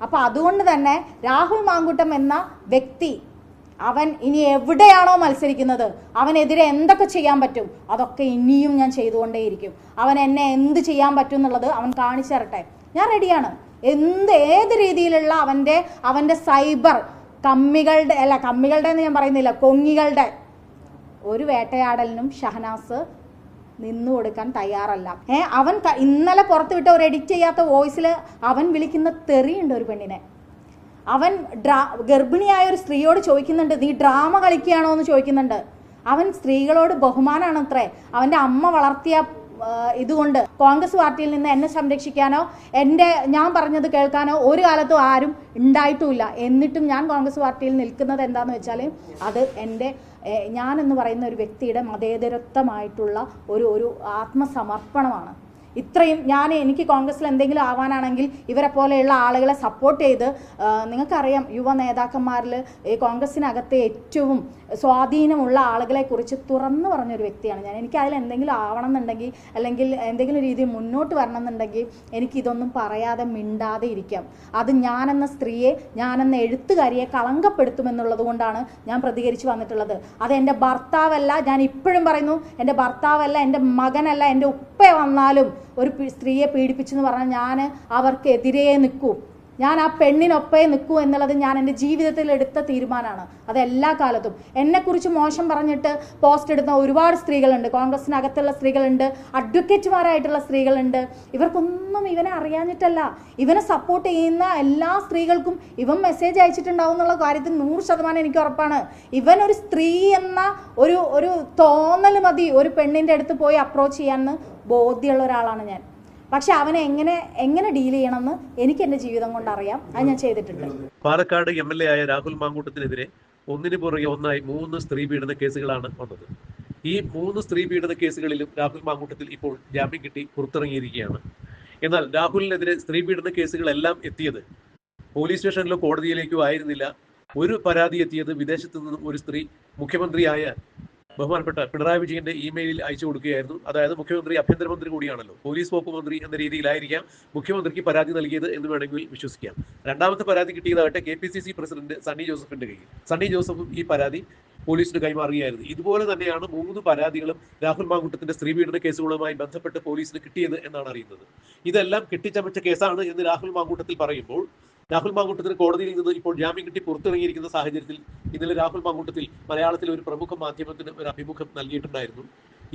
അപ്പൊ അതുകൊണ്ട് തന്നെ രാഹുൽ മാങ്കുട്ടം എന്ന വ്യക്തി അവൻ ഇനി എവിടെയാണോ മത്സരിക്കുന്നത് അവനെതിരെ എന്തൊക്കെ ചെയ്യാൻ പറ്റും അതൊക്കെ ഇനിയും ഞാൻ ചെയ്തുകൊണ്ടേയിരിക്കും. അവൻ എന്നെ എന്ത് ചെയ്യാൻ പറ്റും എന്നുള്ളത് അവൻ കാണിച്ചു തരട്ടെ ഞാൻ റെഡിയാണ്. എന്ത് ഏത് രീതിയിലുള്ള അവന്റെ അവന്റെ സൈബർ കമ്മികളുടെ അല്ല കമ്മികളുടെ എന്ന് ഞാൻ പറയുന്നില്ല കൊങ്ങികളുടെ ഒരു വേട്ടയാടലിനും ഷഹനാസ് നിന്നു കൊടുക്കാൻ തയ്യാറല്ല. ഏ അവൻ ഇന്നലെ പുറത്ത് വിട്ട ഒരു എഡിറ്റ് ചെയ്യാത്ത വോയിസിൽ അവൻ വിളിക്കുന്ന തെറിയുണ്ട് ഒരു പെണ്ണിനെ. അവൻ ഡ്രാ ഗർഭിണിയായ ഒരു സ്ത്രീയോട് ചോദിക്കുന്നുണ്ട് നീ ഡ്രാമ കളിക്കുകയാണോ? എന്ന് ചോദിക്കുന്നുണ്ട്. അവൻ സ്ത്രീകളോട് ബഹുമാനമാണ് അത്രേ അവന്റെ അമ്മ വളർത്തിയ ഇതുകൊണ്ട് കോൺഗ്രസ് പാർട്ടിയിൽ നിന്ന് എന്നെ സംരക്ഷിക്കാനോ എന്റെ ഞാൻ പറഞ്ഞത് കേൾക്കാനോ ഒരു കാലത്തും ആരും ഉണ്ടായിട്ടുമില്ല എന്നിട്ടും ഞാൻ കോൺഗ്രസ് പാർട്ടിയിൽ നിൽക്കുന്നത് എന്താണെന്ന് വെച്ചാൽ അത് എന്റെ ഞാനെന്ന് പറയുന്ന ഒരു വ്യക്തിയുടെ മതേതരത്വമായിട്ടുള്ള ഒരു ഒരു ആത്മസമർപ്പണമാണ്. ഇത്രയും ഞാൻ എനിക്ക് കോൺഗ്രസ്സിൽ എന്തെങ്കിലും ആവാനാണെങ്കിൽ ഇവരെ പോലെയുള്ള ആളുകളെ സപ്പോർട്ട് ചെയ്ത് നിങ്ങൾക്കറിയാം യുവ നേതാക്കന്മാരിൽ ഈ കോൺഗ്രസ്സിനകത്തെ ഏറ്റവും സ്വാധീനമുള്ള ആളുകളെ കുറിച്ച് തുറന്നു പറഞ്ഞൊരു വ്യക്തിയാണ് ഞാൻ. എനിക്ക് അതിൽ എന്തെങ്കിലും ആവണം എന്നുണ്ടെങ്കിൽ അല്ലെങ്കിൽ എന്തെങ്കിലും രീതിയിൽ മുന്നോട്ട് വരണം എന്നുണ്ടെങ്കിൽ എനിക്കിതൊന്നും പറയാതെ മിണ്ടാതെ ഇരിക്കാം. അത് ഞാനെന്ന സ്ത്രീയെ ഞാനെന്ന എഴുത്തുകാരിയെ കളങ്കപ്പെടുത്തുമെന്നുള്ളത് കൊണ്ടാണ് ഞാൻ പ്രതികരിച്ച് വന്നിട്ടുള്ളത്. അത് എന്റെ ഭർത്താവല്ല ഞാൻ ഇപ്പോഴും പറയുന്നു എന്റെ ഭർത്താവല്ല എന്റെ മകനല്ല എന്റെ ഉപ്പ വന്നാലും ഒരു സ്ത്രീയെ സ്ത്രീയെ പീഡിപ്പിച്ചെന്ന് പറഞ്ഞാൽ ഞാൻ അവർക്കെതിരെ നിൽക്കും. ഞാൻ ആ പെണ്ണിനൊപ്പേ നിൽക്കൂ എന്നുള്ളത് ഞാൻ എന്റെ ജീവിതത്തിൽ എടുത്ത തീരുമാനമാണ്. അത് എല്ലാ കാലത്തും. എന്നെക്കുറിച്ച് മോശം പറഞ്ഞിട്ട് പോസ്റ്റ് ഇടുന്ന ഒരുപാട് സ്ത്രീകളുണ്ട്. കോൺഗ്രസിനകത്തുള്ള സ്ത്രീകളുണ്ട്. അഡ്വക്കേറ്റുമാരായിട്ടുള്ള സ്ത്രീകളുണ്ട്. ഇവർക്കൊന്നും ഇവനെ അറിയാഞ്ഞിട്ടല്ല. ഇവനെ സപ്പോർട്ട് ചെയ്യുന്ന എല്ലാ സ്ത്രീകൾക്കും ഇവൻ മെസ്സേജ് അയച്ചിട്ടുണ്ടാവും എന്നുള്ള കാര്യത്തിൽ നൂറ് ശതമാനം എനിക്ക് ഉറപ്പാണ്. ഇവൻ ഒരു സ്ത്രീ എന്ന ഒരു ഒരു തോന്നൽ മതി ഒരു പെണ്ണിന്റെ അടുത്ത് പോയി അപ്രോച്ച് ചെയ്യാമെന്ന് ബോധ്യമുള്ള ഒരാളാണ് ഞാൻ. പക്ഷെ അവനെ എങ്ങനെ എങ്ങനെ ഡീൽ ചെയ്യണമെന്ന് എനിക്ക് എന്റെ ജീവിതം കൊണ്ട് അറിയാം. അത് ഞാൻ ചെയ്തിട്ടുണ്ട്. പാലക്കാട് എം എൽ എ ആയ രാഹുൽ മാങ്കൂട്ടത്തിനെതിരെ ഒന്നിനു പുറകെ ഒന്നായി മൂന്ന് സ്ത്രീ പീഡന കേസുകളാണ് വന്നത് ഈ മൂന്ന് സ്ത്രീ പീഡന കേസുകളിലും രാഹുൽ മാങ്കൂട്ടത്തിൽ ഇപ്പോൾ ജാമ്യം കിട്ടി പുറത്തിറങ്ങിയിരിക്കുകയാണ്. എന്നാൽ രാഹുലിനെതിരെ സ്ത്രീ പീഡന കേസുകളെല്ലാം എത്തിയത് പോലീസ് സ്റ്റേഷനിലോ കോടതിയിലേക്കോ ആയിരുന്നില്ല. ഒരു പരാതി എത്തിയത് വിദേശത്ത് നിന്നും ഒരു സ്ത്രീ മുഖ്യമന്ത്രിയായ ബഹുമാനപ്പെട്ട പിണറായി വിജയന്റെ ഇമെയിലിൽ അയച്ചു കൊടുക്കുകയായിരുന്നു. അതായത് മുഖ്യമന്ത്രി ആഭ്യന്തരമന്ത്രി കൂടിയാണല്ലോ. പോലീസ് വകുപ്പ് മന്ത്രി എന്ന രീതിയിലായിരിക്കാം മുഖ്യമന്ത്രിക്ക് പരാതി നൽകിയത് എന്ന് വേണമെങ്കിൽ വിശ്വസിക്കാം. രണ്ടാമത്തെ പരാതി കിട്ടിയതാകട്ടെ K P C C president Sunny ജോസഫിന്റെ കയ്യിൽ. സണ്ണി ജോസഫും ഈ പരാതി പോലീസിന് കൈമാറുകയായിരുന്നു. ഇതുപോലെ തന്നെയാണ് മൂന്ന് പരാതികളും രാഹുൽ മാങ്കുട്ടത്തിന്റെ സ്ത്രീ പീഡന കേസുകളുമായി ബന്ധപ്പെട്ട് പോലീസിന് കിട്ടിയത് എന്നാണ് അറിയുന്നത്. ഇതെല്ലാം കെട്ടിച്ചമച്ച കേസാണ് എന്ന് രാഹുൽ മാങ്കൂട്ടത്തിൽ പറയുമ്പോൾ രാഹുൽ മാങ്കൂട്ടത്തിന് കോടതിയിൽ നിന്ന് ഇപ്പോൾ ജാമ്യം കിട്ടി പുറത്തിറങ്ങിയിരിക്കുന്ന സാഹചര്യത്തിൽ ഇന്നലെ രാഹുൽ മാങ്കൂട്ടത്തിൽ മലയാളത്തിലെ ഒരു പ്രമുഖ മാധ്യമത്തിന് ഒരു അഭിമുഖം നൽകിയിട്ടുണ്ടായിരുന്നു.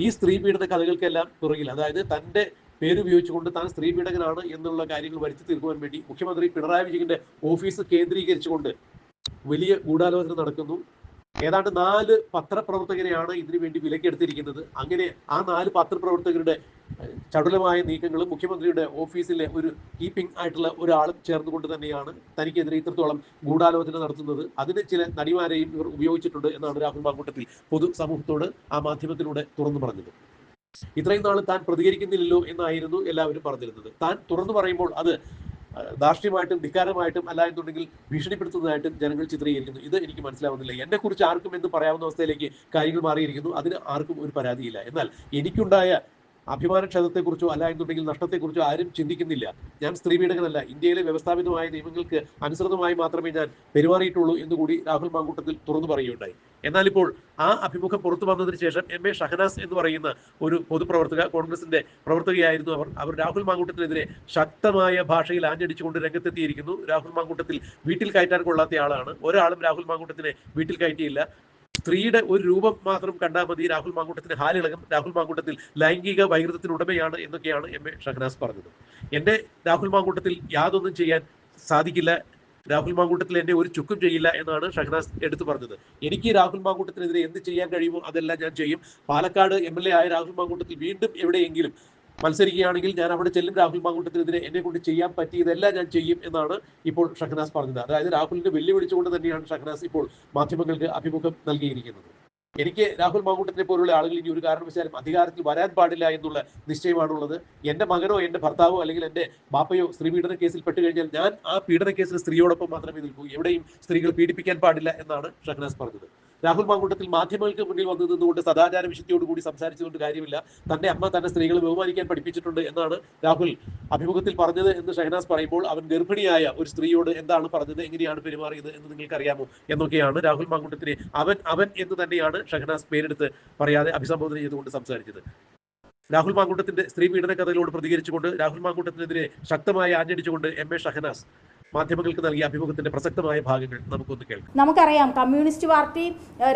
ഈ സ്ത്രീ പീഡന കഥകൾക്കെല്ലാം പുറകിൽ അതായത് തന്റെ പേരുപയോഗിച്ചുകൊണ്ട് താൻ സ്ത്രീ പീഡകനാണ് എന്നുള്ള കാര്യങ്ങൾ വരുത്തി തീർക്കുവാൻ വേണ്ടി മുഖ്യമന്ത്രി പിണറായി വിജയന്റെ ഓഫീസ് കേന്ദ്രീകരിച്ചുകൊണ്ട് വലിയ ഗൂഢാലോചന നടക്കുന്നു. ഏതാണ്ട് നാല് പത്രപ്രവർത്തകരെയാണ് ഇതിനു വേണ്ടി വിലക്കെടുത്തിരിക്കുന്നത്. അങ്ങനെ ആ നാല് പത്രപ്രവർത്തകരുടെ ചടുലമായ നീക്കങ്ങളും മുഖ്യമന്ത്രിയുടെ ഓഫീസിലെ ഒരു കീപ്പിംഗ് ആയിട്ടുള്ള ഒരാളും ചേർന്നുകൊണ്ട് തന്നെയാണ് തനിക്കെതിരെ ഇത്രത്തോളം ഗൂഢാലോചന നടത്തുന്നത്. അതിന് ചില നടിമാരെയും ഇവർ ഉപയോഗിച്ചിട്ടുണ്ട് എന്നാണ് രാഹുൽ മാങ്കൂട്ടത്തിൽ പൊതുസമൂഹത്തോട് ആ മാധ്യമത്തിലൂടെ തുറന്നു പറഞ്ഞത്. ഇത്രയും നാൾ താൻ പ്രതികരിക്കുന്നില്ലല്ലോ എന്നായിരുന്നു എല്ലാവരും പറഞ്ഞിരുന്നത്. താൻ തുറന്നു പറയുമ്പോൾ അത് ധാർഷ്ട്യമായിട്ടും ധിക്കാരമായിട്ടും അല്ല എന്നുണ്ടെങ്കിൽ ഭീഷണിപ്പെടുത്തുന്നതായിട്ടും ജനങ്ങൾ ചിത്രീകരിക്കുന്നു. ഇത് എനിക്ക് മനസ്സിലാവുന്നില്ല. എന്നെ കുറിച്ച് ആർക്കും എന്ന് പറയാവുന്ന അവസ്ഥയിലേക്ക് കാര്യങ്ങൾ മാറിയിരിക്കുന്നു. അതിന് ആർക്കും ഒരു പരാതിയില്ല. എന്നാൽ എനിക്കുണ്ടായ അഭിമാനക്ഷതത്തെക്കുറിച്ചോ അല്ല എന്നുണ്ടെങ്കിൽ നഷ്ടത്തെക്കുറിച്ചോ ആരും ചിന്തിക്കുന്നില്ല. ഞാൻ സ്ത്രീ പീഡകനല്ല. ഇന്ത്യയിലെ വ്യവസ്ഥാപിതമായ നിയമങ്ങൾക്ക് അനുസൃതമായി മാത്രമേ ഞാൻ പെരുമാറിയിട്ടുള്ളൂ എന്നുകൂടി രാഹുൽ മാങ്കൂട്ടത്തിൽ തുറന്നു പറയുകയുണ്ടായി. എന്നാൽ ഇപ്പോൾ ആ അഭിമുഖം പുറത്തു വന്നതിന് ശേഷം എം എ ഷഹനാസ് എന്ന് പറയുന്ന ഒരു പൊതുപ്രവർത്തക കോൺഗ്രസിന്റെ പ്രവർത്തകയായിരുന്നു അവർ. അവർ രാഹുൽ മാങ്കൂട്ടത്തിനെതിരെ ശക്തമായ ഭാഷയിൽ ആഞ്ഞടിച്ചുകൊണ്ട് രംഗത്തെത്തിയിരിക്കുന്നു. രാഹുൽ മാങ്കൂട്ടത്തിൽ വീട്ടിൽ കയറ്റാൻ കൊള്ളാത്ത ആളാണ്. ഒരാളും രാഹുൽ മാങ്കൂട്ടത്തിനെ വീട്ടിൽ കയറ്റിയില്ല. സ്ത്രീയുടെ ഒരു രൂപം മാത്രം കണ്ടാൽ മതി രാഹുൽ മാങ്കൂട്ടത്തിന് ഹാലിളകും രാഹുൽ മാങ്കൂട്ടത്തിൽ ലൈംഗിക വൈകൃതത്തിന് ഉടമയാണ് എന്നൊക്കെയാണ് എം എ ഷഹനാസ് പറഞ്ഞത്. എന്റെ രാഹുൽ മാങ്കൂട്ടത്തിൽ യാതൊന്നും ചെയ്യാൻ സാധിക്കില്ല. രാഹുൽ മാങ്കൂട്ടത്തിൽ എന്നെ ഒരു ചുക്കും ചെയ്യില്ല എന്നാണ് ഷഹനാസ് എടുത്തു പറഞ്ഞത്. എനിക്ക് രാഹുൽ മാങ്കൂട്ടത്തിനെതിരെ എന്ത് ചെയ്യാൻ കഴിയുമോ അതെല്ലാം ഞാൻ ചെയ്യും. പാലക്കാട് എം എൽ എ ആയ രാഹുൽ മാങ്കൂട്ടത്തിൽ വീണ്ടും എവിടെയെങ്കിലും മത്സരിക്കുകയാണെങ്കിൽ ഞാൻ അവിടെ ചെല്ലും രാഹുൽ മാങ്കൂട്ടത്തിനെതിരെ എന്നെ കൊണ്ട് ചെയ്യാൻ പറ്റിയതെല്ലാം ഞാൻ ചെയ്യും എന്നാണ് ഇപ്പോൾ ഷഹനാസ് പറഞ്ഞത്. അതായത് രാഹുലിനെ വെല്ലുവിളിച്ചുകൊണ്ട് തന്നെയാണ് ഷഹനാസ് ഇപ്പോൾ മാധ്യമങ്ങൾക്ക് അഭിമുഖം നൽകിയിരിക്കുന്നത്. എനിക്ക് രാഹുൽ മാങ്കൂട്ടത്തിനെ പോലുള്ള ആളുകൾ ഇനി ഒരു കാരണവശാലും അധികാരത്തിൽ വരാൻ പാടില്ല എന്നുള്ള നിശ്ചയമാണുള്ളത്. എന്റെ മകനോ എന്റെ ഭർത്താവോ അല്ലെങ്കിൽ എന്റെ ബാപ്പയോ സ്ത്രീ പീഡന കേസിൽ പെട്ട് കഴിഞ്ഞാൽ ഞാൻ ആ പീഡന കേസിൽ സ്ത്രീയോടൊപ്പം മാത്രമേ നിൽക്കൂ. എവിടെയും സ്ത്രീകൾ പീഡിപ്പിക്കാൻ പാടില്ല എന്നാണ് ഷഹനാസ് പറഞ്ഞത്. രാഹുൽ മാങ്കൂട്ടത്തിൽ മാധ്യമങ്ങൾക്ക് മുന്നിൽ വന്നു നിന്നുകൊണ്ട് സദാചാര വിശുദ്ധിയോട് കൂടി സംസാരിച്ചുകൊണ്ട് കാര്യമില്ല. തന്റെ അമ്മ തന്നെ സ്ത്രീകളെ ബഹുമാനിക്കാൻ പഠിപ്പിച്ചിട്ടുണ്ട് എന്നാണ് രാഹുൽ അഭിമുഖത്തിൽ പറഞ്ഞത് എന്ന് ഷഹനാസ് പറയുമ്പോൾ അവൻ ഗർഭിണിയായ ഒരു സ്ത്രീയോട് എന്താണ് പറഞ്ഞത് എങ്ങനെയാണ് പെരുമാറിയത് എന്ന് നിങ്ങൾക്ക് അറിയാമോ എന്നൊക്കെയാണ് രാഹുൽ മാങ്കൂട്ടത്തിനെ അവൻ അവൻ എന്ന് തന്നെയാണ് ഷഹനാസ് പേരെടുത്ത് പറയാതെ അഭിസംബോധന ചെയ്തുകൊണ്ട് സംസാരിച്ചത്. രാഹുൽ മാങ്കൂട്ടത്തിന്റെ സ്ത്രീ പീഡന കഥകളോട് പ്രതികരിച്ചുകൊണ്ട് രാഹുൽ മാങ്കൂട്ടത്തിനെതിരെ ശക്തമായി ആഞ്ഞടിച്ചുകൊണ്ട് എം എ ഷഹനാസ് മാധ്യമങ്ങൾക്ക് നൽകിയ അഭിമുഖത്തിന്റെ പ്രസക്തമായ ഭാഗങ്ങൾ നമുക്കൊന്ന് കേൾക്കാം. നമുക്കറിയാം കമ്മ്യൂണിസ്റ്റ് പാർട്ടി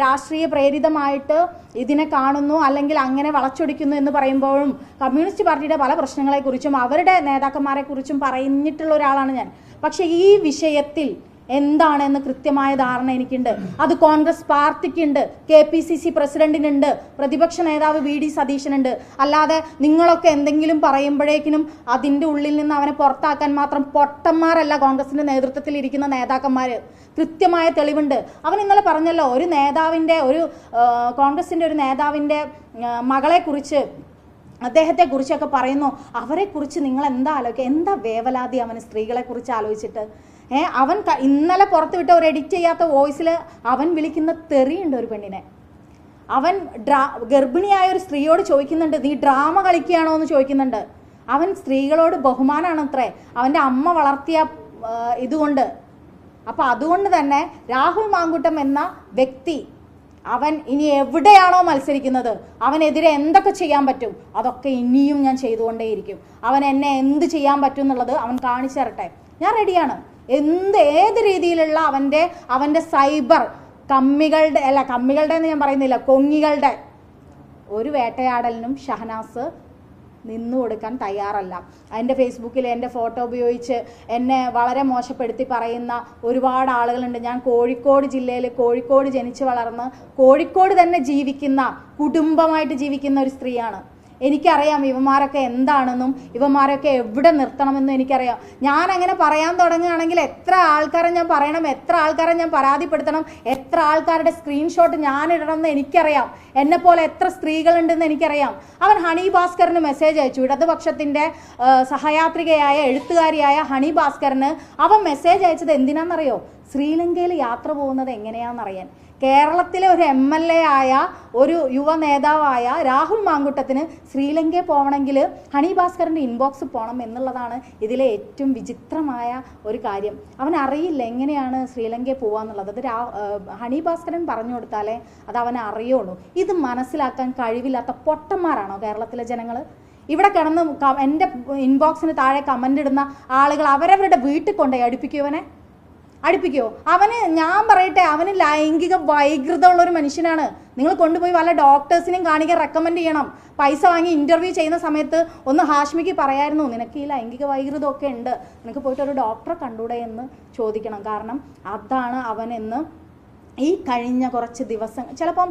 രാഷ്ട്രീയ പ്രേരിതമായിട്ട് ഇതിനെ കാണുന്നു അല്ലെങ്കിൽ അങ്ങനെ വളച്ചൊടിക്കുന്നു എന്ന് പറയുമ്പോഴും കമ്മ്യൂണിസ്റ്റ് പാർട്ടിയുടെ പല പ്രശ്നങ്ങളെക്കുറിച്ചും അവരുടെ നേതാക്കന്മാരെക്കുറിച്ചും പറഞ്ഞിട്ടുള്ള ഒരാളാണ് ഞാൻ. പക്ഷേ ഈ വിഷയത്തിൽ എന്താണെന്ന് കൃത്യമായ ധാരണ എനിക്കുണ്ട്. അത് കോൺഗ്രസ് പാർട്ടിക്കുണ്ട്. കെ പി സി സി പ്രസിഡന്റിനുണ്ട്. പ്രതിപക്ഷ നേതാവ് വി ഡി സതീശനുണ്ട്. അല്ലാതെ നിങ്ങളൊക്കെ എന്തെങ്കിലും പറയുമ്പോഴേക്കിനും അതിന്റെ ഉള്ളിൽ നിന്ന് അവനെ പുറത്താക്കാൻ മാത്രം പൊട്ടന്മാരല്ല കോൺഗ്രസിന്റെ നേതൃത്വത്തിൽ ഇരിക്കുന്ന നേതാക്കന്മാർ കൃത്യമായ തെളിവുണ്ട്. അവൻ ഇന്നലെ പറഞ്ഞല്ലോ ഒരു നേതാവിന്റെ ഒരു കോൺഗ്രസിന്റെ ഒരു നേതാവിന്റെ മകളെക്കുറിച്ച് അദ്ദേഹത്തെ കുറിച്ചൊക്കെ പറയുന്നു. അവരെക്കുറിച്ച് നിങ്ങൾ എന്താ ആലോചിക്കുക എന്താ വേവലാതി അവന് സ്ത്രീകളെക്കുറിച്ച് ആലോചിച്ചിട്ട്? അവൻ ഇന്നലെ പുറത്തുവിട്ട ഒരു എഡിറ്റ് ചെയ്യാത്ത വോയിസിൽ അവൻ വിളിക്കുന്ന തെറിയുണ്ട് ഒരു പെണ്ണിനെ. അവൻ ഡ്രാ ഗർഭിണിയായ ഒരു സ്ത്രീയോട് ചോദിക്കുന്നുണ്ട് നീ ഡ്രാമ കളിക്കുകയാണോ? എന്ന് ചോദിക്കുന്നുണ്ട്. അവൻ സ്ത്രീകളോട് ബഹുമാനമാണ് അത്രേ അവന്റെ അമ്മ വളർത്തിയ ഇതുകൊണ്ട്. അപ്പോൾ അതുകൊണ്ട് തന്നെ രാഹുൽ മാങ്കുട്ടം എന്ന വ്യക്തി അവൻ ഇനി എവിടെയാണോ മത്സരിക്കുന്നത്? അവനെതിരെ എന്തൊക്കെ ചെയ്യാൻ പറ്റും? അതൊക്കെ ഇനിയും ഞാൻ ചെയ്തുകൊണ്ടേയിരിക്കും. അവൻ എന്നെ എന്ത് ചെയ്യാൻ പറ്റും എന്നുള്ളത് അവൻ കാണിച്ചു തരട്ടെ. ഞാൻ റെഡിയാണ് എന്ത് ഏത് രീതിയിലുള്ള അവന്റെ അവന്റെ സൈബർ കമ്മികളുടെ അല്ല കമ്മികളുടെ എന്ന് ഞാൻ പറയുന്നില്ല കൊങ്ങികളുടെ ഒരു വേട്ടയാടലിനും ഷഹനാസ് നിന്നു കൊടുക്കാൻ തയ്യാറല്ല. എന്റെ ഫേസ്ബുക്കിൽ എന്റെ ഫോട്ടോ ഉപയോഗിച്ച് എന്നെ വളരെ മോശപ്പെടുത്തി പറയുന്ന ഒരുപാട് ആളുകളുണ്ട്. ഞാൻ കോഴിക്കോട് ജില്ലയിൽ കോഴിക്കോട് ജനിച്ചു വളർന്ന് കോഴിക്കോട് തന്നെ ജീവിക്കുന്ന കുടുംബമായിട്ട് ജീവിക്കുന്ന ഒരു സ്ത്രീയാണ്. എനിക്കറിയാം ഇവന്മാരൊക്കെ എന്താണെന്നും ഇവന്മാരൊക്കെ എവിടെ നിർത്തണമെന്നും എനിക്കറിയാം. ഞാൻ അങ്ങനെ പറയാൻ തുടങ്ങുകയാണെങ്കിൽ എത്ര ആൾക്കാരെ ഞാൻ പറയണം എത്ര ആൾക്കാരെ ഞാൻ പരാതിപ്പെടുത്തണം എത്ര ആൾക്കാരുടെ സ്ക്രീൻഷോട്ട് ഞാൻ ഇടണം എന്ന് എനിക്കറിയാം. എന്നെ പോലെ എത്ര സ്ത്രീകളുണ്ടെന്ന് എനിക്കറിയാം. അവൻ ഹണി ഭാസ്കറിന് മെസ്സേജ് അയച്ചു. ഇടതുപക്ഷത്തിന്റെ സഹയാത്രികയായ എഴുത്തുകാരിയായ ഹണി ഭാസ്കറിന് അവൻ മെസ്സേജ് അയച്ചത് എന്തിനാണെന്നറിയോ ശ്രീലങ്കയിൽ യാത്ര പോകുന്നത് എങ്ങനെയാണെന്നറിയാൻ കേരളത്തിലെ ഒരു എം എൽ എ ആയ ഒരു യുവ നേതാവായ രാഹുൽ മാങ്കുട്ടത്തിന് ശ്രീലങ്കയിൽ പോകണമെങ്കിൽ ഹണി ഭാസ്കറിന്റെ ഇൻബോക്സ് പോകണം എന്നുള്ളതാണ് ഇതിലെ ഏറ്റവും വിചിത്രമായ ഒരു കാര്യം. അവൻ അറിയില്ല എങ്ങനെയാണ് ശ്രീലങ്കയിൽ പോകാന്നുള്ളത് അത് ഹണി ഭാസ്കരൻ പറഞ്ഞു കൊടുത്താലേ അത് അവൻ അറിയുള്ളൂ. ഇത് മനസ്സിലാക്കാൻ കഴിവില്ലാത്ത പൊട്ടന്മാരാണോ കേരളത്തിലെ ജനങ്ങൾ ഇവിടെ കിടന്ന് എന്റെ ഇൻബോക്സിന് താഴെ കമന്റ് ഇടുന്ന ആളുകൾ അവരവരുടെ വീട്ടിൽ കൊണ്ടുപോയി അടുപ്പിക്കുവനെ അടുപ്പിക്കോ? അവന് ഞാൻ പറയട്ടെ അവന് ലൈംഗിക വൈകൃതമുള്ള ഒരു മനുഷ്യനാണ്. നിങ്ങൾ കൊണ്ടുപോയി വല്ല ഡോക്ടേഴ്സിനെയും കാണിക്കാൻ റെക്കമെൻഡ് ചെയ്യണം. പൈസ വാങ്ങി ഇന്റർവ്യൂ ചെയ്യുന്ന സമയത്ത് ഒന്ന് ഹാഷ്മിക്ക് പറയായിരുന്നു നിനക്ക് ഈ ലൈംഗിക വൈകൃതമൊക്കെ ഉണ്ട്. നിനക്ക് പോയിട്ട് ഒരു ഡോക്ടറെ കണ്ടൂടെ എന്ന് ചോദിക്കണം. കാരണം അതാണ് അവനെന്ന് ഈ കഴിഞ്ഞ കുറച്ച് ദിവസം ചിലപ്പം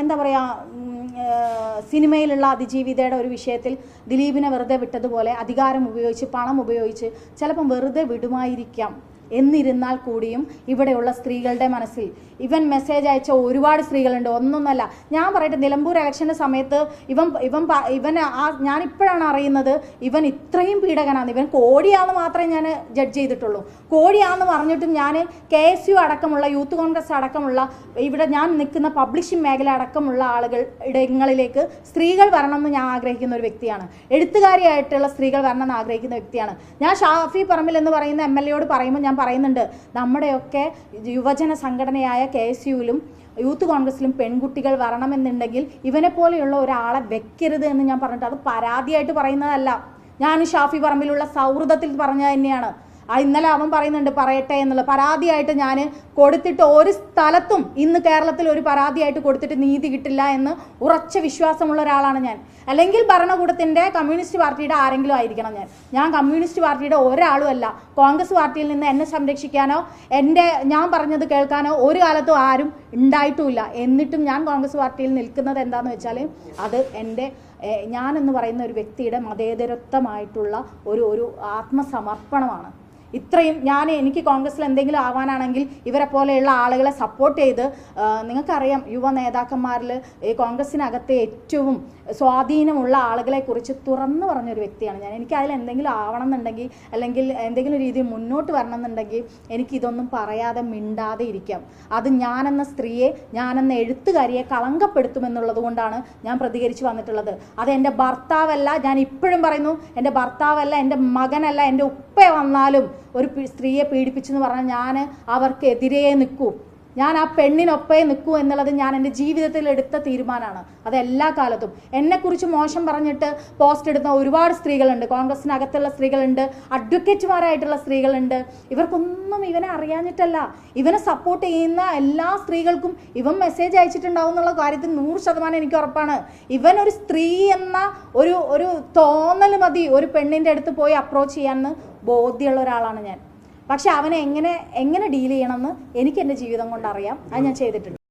എന്താ പറയുക സിനിമയിലുള്ള അതിജീവിതയുടെ ഒരു വിഷയത്തിൽ ദിലീപിനെ വെറുതെ വിട്ടതുപോലെ അധികാരം ഉപയോഗിച്ച് പണം ഉപയോഗിച്ച് ചിലപ്പം വെറുതെ വിടുമായിരിക്കാം. എന്നിരുന്നാൽ കൂടിയും ഇവിടെയുള്ള സ്ത്രീകളുടെ മനസ്സിൽ. ഇവൻ മെസ്സേജ് അയച്ച ഒരുപാട് സ്ത്രീകളുണ്ട്. ഒന്നൊന്നല്ല ഞാൻ പറയട്ടെ നിലമ്പൂർ ഇലക്ഷന്റെ സമയത്ത് ഇവൻ ഇവൻ ഇവൻ ആ ഞാൻ ഇപ്പോഴാണ് അറിയുന്നത് ഇവൻ ഇത്രയും പീഡകനാണ്. ഇവൻ കോടിയാന്ന് മാത്രമേ ഞാൻ ജഡ്ജ് ചെയ്തിട്ടുള്ളൂ. കോടിയാന്ന് പറഞ്ഞിട്ടും ഞാൻ കെ എസ് യു അടക്കമുള്ള യൂത്ത് കോൺഗ്രസ് അടക്കമുള്ള ഇവിടെ ഞാൻ നിൽക്കുന്ന പബ്ലിഷിംഗ് മേഖല അടക്കമുള്ള ആളുകൾ ഇടങ്ങളിലേക്ക് സ്ത്രീകൾ വരണമെന്ന് ഞാൻ ആഗ്രഹിക്കുന്ന ഒരു വ്യക്തിയാണ്. എഴുത്തുകാരിയായിട്ടുള്ള സ്ത്രീകൾ വരണമെന്ന് ആഗ്രഹിക്കുന്ന വ്യക്തിയാണ്. ഞാൻ ഷാഫി പറമ്പിൽ എന്ന് പറയുന്ന എം എൽ എയോട് പറയുമ്പോൾ ഞാൻ പറയുന്നുണ്ട്. നമ്മുടെയൊക്കെ യുവജന സംഘടനയായ കെ എസ് യുവിലും യൂത്ത് കോൺഗ്രസിലും പെൺകുട്ടികൾ വരണമെന്നുണ്ടെങ്കിൽ ഇവനെ പോലെയുള്ള ഒരാളെ വെക്കരുത് എന്ന് ഞാൻ പറഞ്ഞിട്ട് അത് പരാതിയായിട്ട് പറയുന്നതല്ല. ഞാൻ ഷാഫി പറമ്പിലുള്ള സൗഹൃദത്തിൽ പറഞ്ഞത് തന്നെയാണ്. ആ ഇന്നലെ അവൻ പറയുന്നുണ്ട് പറയട്ടെ എന്നുള്ള പരാതിയായിട്ട് ഞാൻ കൊടുത്തിട്ട് ഒരു സ്ഥലത്തും ഇന്ന് കേരളത്തിൽ ഒരു പരാതിയായിട്ട് കൊടുത്തിട്ട് നീതി കിട്ടില്ല എന്ന് ഉറച്ച വിശ്വാസമുള്ള ഒരാളാണ് ഞാൻ. അല്ലെങ്കിൽ ഭരണകൂടത്തിന്റെ കമ്മ്യൂണിസ്റ്റ് പാർട്ടിയുടെ ആരെങ്കിലും ആയിരിക്കണം ഞാൻ. ഞാൻ കമ്മ്യൂണിസ്റ്റ് പാർട്ടിയുടെ ഒരാളും അല്ല. കോൺഗ്രസ് പാർട്ടിയിൽ നിന്ന് എന്നെ സംരക്ഷിക്കാനോ എന്റെ ഞാൻ പറഞ്ഞത് കേൾക്കാനോ ഒരു കാലത്തും ആരും ഉണ്ടായിട്ടുമില്ല എന്നിട്ടും ഞാൻ കോൺഗ്രസ് പാർട്ടിയിൽ നിൽക്കുന്നത് എന്താന്ന് വെച്ചാൽ അത് എന്റെ ഞാനെന്ന് പറയുന്ന ഒരു വ്യക്തിയുടെ മതേതരത്വമായിട്ടുള്ള ഒരു ഒരു ആത്മസമർപ്പണമാണ്. ഇത്രയും ഞാൻ എനിക്ക് കോൺഗ്രസ്സിൽ എന്തെങ്കിലും ആവാനാണെങ്കിൽ ഇവരെ പോലെയുള്ള ആളുകളെ സപ്പോർട്ട് ചെയ്ത് നിങ്ങൾക്കറിയാം യുവ നേതാക്കന്മാരിൽ ഈ കോൺഗ്രസ്സിനകത്തെ ഏറ്റവും സ്വാധീനമുള്ള ആളുകളെ കുറിച്ച് തുറന്നു പറഞ്ഞൊരു വ്യക്തിയാണ് ഞാൻ. എനിക്ക് അതിൽ എന്തെങ്കിലും ആവണം എന്നുണ്ടെങ്കിൽ അല്ലെങ്കിൽ എന്തെങ്കിലും രീതിയിൽ മുന്നോട്ട് വരണം എന്നുണ്ടെങ്കിൽ എനിക്കിതൊന്നും പറയാതെ മിണ്ടാതെ ഇരിക്കാം. അത് ഞാനെന്ന സ്ത്രീയെ ഞാനെന്ന എഴുത്തുകാരിയെ കളങ്കപ്പെടുത്തുമെന്നുള്ളത് കൊണ്ടാണ് ഞാൻ പ്രതികരിച്ച് വന്നിട്ടുള്ളത്. അത് എന്റെ ഭർത്താവല്ല ഞാൻ ഇപ്പോഴും പറയുന്നു എന്റെ ഭർത്താവല്ല എന്റെ മകനല്ല എന്റെ ഉപ്പ വന്നാലും ഒരു സ്ത്രീയെ പീഡിപ്പിച്ചെന്ന് പറഞ്ഞാൽ ഞാൻ അവർക്കെതിരെ നിൽക്കൂ. ഞാൻ ആ പെണ്ണിനൊപ്പേ നിൽക്കൂ എന്നുള്ളത് ഞാൻ എന്റെ ജീവിതത്തിൽ എടുത്ത തീരുമാനമാണ്. അത് എല്ലാ കാലത്തും. എന്നെക്കുറിച്ച് മോശം പറഞ്ഞിട്ട് പോസ്റ്റ് ഇടുന്ന ഒരുപാട് സ്ത്രീകളുണ്ട്. കോൺഗ്രസിനകത്തുള്ള സ്ത്രീകളുണ്ട്. അഡ്വക്കേറ്റുമാരായിട്ടുള്ള സ്ത്രീകളുണ്ട്. ഇവർക്കൊന്നും ഇവനെ അറിയാഞ്ഞിട്ടല്ല. ഇവനെ സപ്പോർട്ട് ചെയ്യുന്ന എല്ലാ സ്ത്രീകൾക്കും ഇവൻ മെസ്സേജ് അയച്ചിട്ടുണ്ടാവും എന്നുള്ള കാര്യത്തിൽ നൂറ് ശതമാനം എനിക്ക് ഉറപ്പാണ്. ഇവൻ ഒരു സ്ത്രീ എന്ന ഒരു ഒരു തോന്നൽ മതി ഒരു പെണ്ണിന്റെ അടുത്ത് പോയി അപ്രോച്ച് ചെയ്യാമെന്ന് ബോധ്യമുള്ള ഒരാളാണ് ഞാൻ. പക്ഷെ അവനെ എങ്ങനെ എങ്ങനെ ഡീൽ ചെയ്യണമെന്ന് എനിക്ക് എന്റെ ജീവിതം കൊണ്ട് അറിയാം അത് ഞാൻ ചെയ്തിട്ടുണ്ട്.